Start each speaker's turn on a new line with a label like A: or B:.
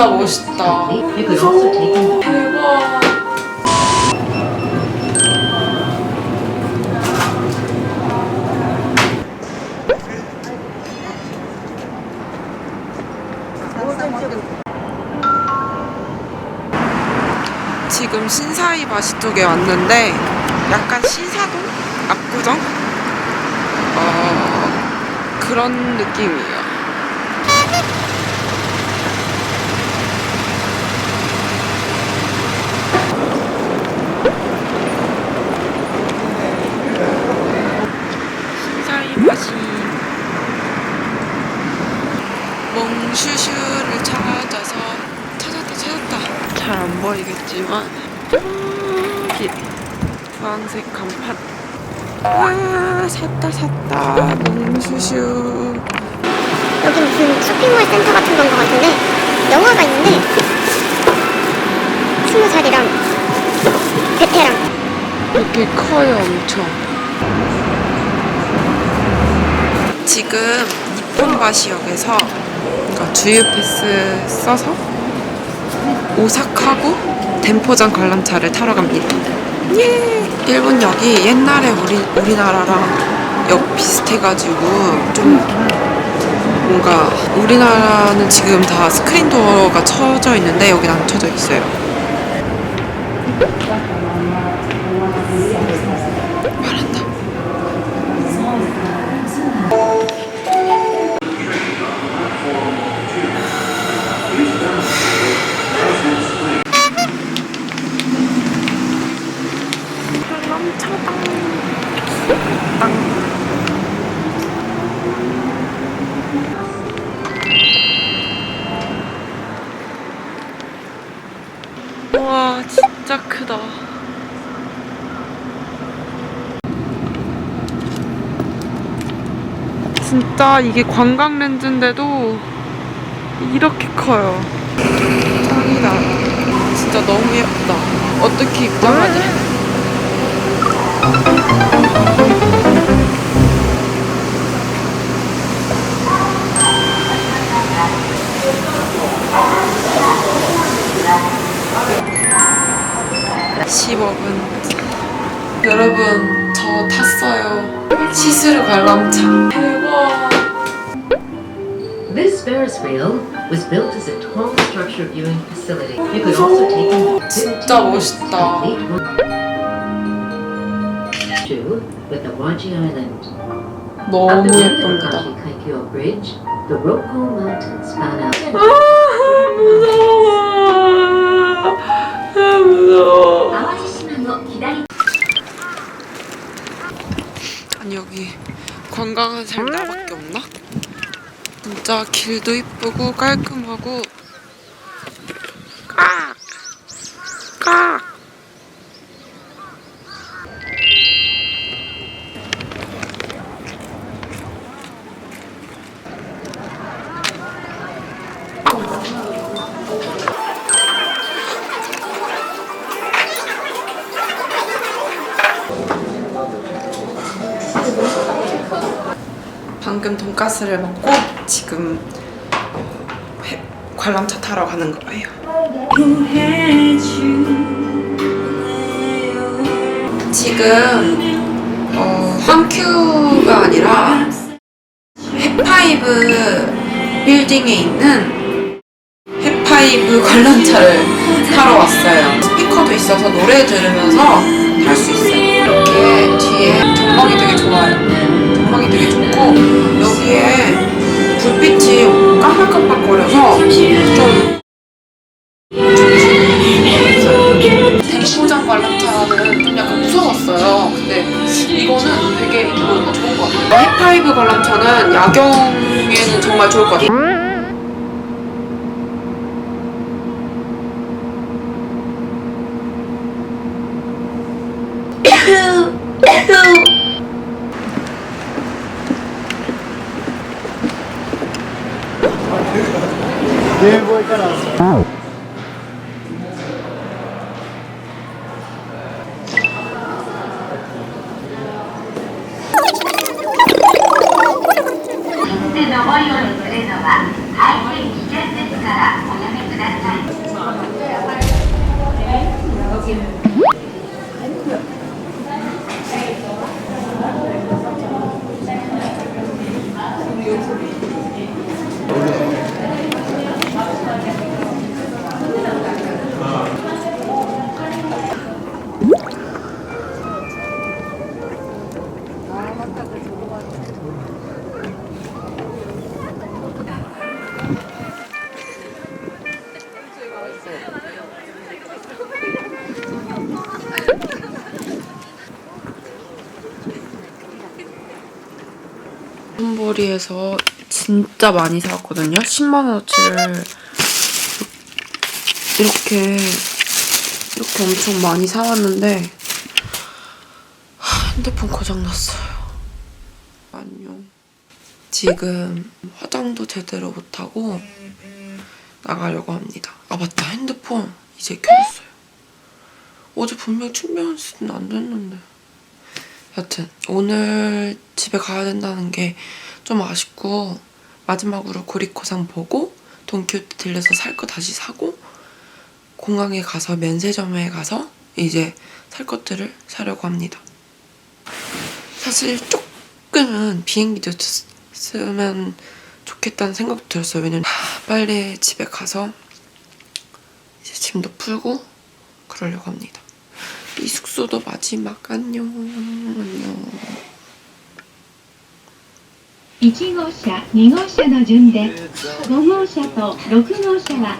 A: 진짜 멋있다. 대박. 지금 신사이 바시 쪽에 왔는데 약간 신사동 압구정 어 그런 느낌이에요. 신사이 바시 몽슈슈를 찾아서 찾았다 찾았다 잘 안 보이겠지만 저기 주황색 간판. 아 샀다 샀다. 몽슈슈.
B: 여기 무슨 쇼핑몰 센터 같은 건 것 같은데 영화가 있는데 스무 살이랑 베테랑.
A: 이렇게 커요 엄청. 지금 니폰바시역에서 그러니까 주유 패스 써서 오사카구 덴포장 관람차를 타러 갑니다. 예 일본역이 옛날에 우리, 우리나라랑 역 비슷해가지고 좀 뭔가 우리나라는 지금 다 스크린 도어가 쳐져 있는데 여긴 안 쳐져 있어요 진짜 이게 관광 렌즈인데도 이렇게 커요. 짱이다. 진짜 너무 예쁘다. 어떻게 입장하지? (15분) 여러분 저 탔어요. 시스루 관람차
C: This Ferris wheel was built as a tall structure viewing facility. You could also take in
A: 진짜 멋있다.
C: Two with the Waji Island.
A: 너무
C: Up the
A: 예쁩니다
C: Kashi Kaikyo Bridge, the Roko Mountains span out.
A: 아 무서워 아 무서워 아니 여기 관광한 사람 나밖에 없나? 진짜 길도 이쁘고 깔끔하고! 방금 돈가스를 먹고 지금 회- 관람차 타러 가는 거예요. 지금 어, 황큐가 아니라 해파이브 빌딩에 있는 해파이브 관람차를 타러 왔어요. 스피커도 있어서 노래 들으면서 탈 수 있어요. 이렇게 뒤에 전망이 되게 좋아요. 전망이 되게 좋고 여기에 불빛이 깜빡깜빡거려서 좀 댕포장 관람차는 좀 약간 무서웠어요. 근데 이거는 되게 이거는 좋은 것 같아요. 해파이브 관람차는 야경에는 정말 좋을 것 같아요. ゲームボーイカラーズ。 홈보리에서 진짜 많이 사왔거든요. 10만원어치를 이렇게 이렇게 엄청 많이 사왔는데 하, 핸드폰 고장났어요. 안녕. 지금 화장도 제대로 못하고 나가려고 합니다. 아 맞다 핸드폰 이제 켜졌어요. 어제 분명 충전 연습은 안 됐는데. 여튼 오늘 집에 가야 된다는 게 좀 아쉽고 마지막으로 고리코상 보고 돈키호테 들려서 살 거 다시 사고 공항에 가서 면세점에 가서 이제 살 것들을 사려고 합니다. 사실 조금은 비행기도 쓰- 쓰면 좋겠다는 생각도 들었어요. 왜냐면 하, 빨리 집에 가서 이제 짐도 풀고 그러려고 합니다. 이 숙소도 마지막 안녕 안녕
D: 1号車、2号車の順で、5号車と6号車は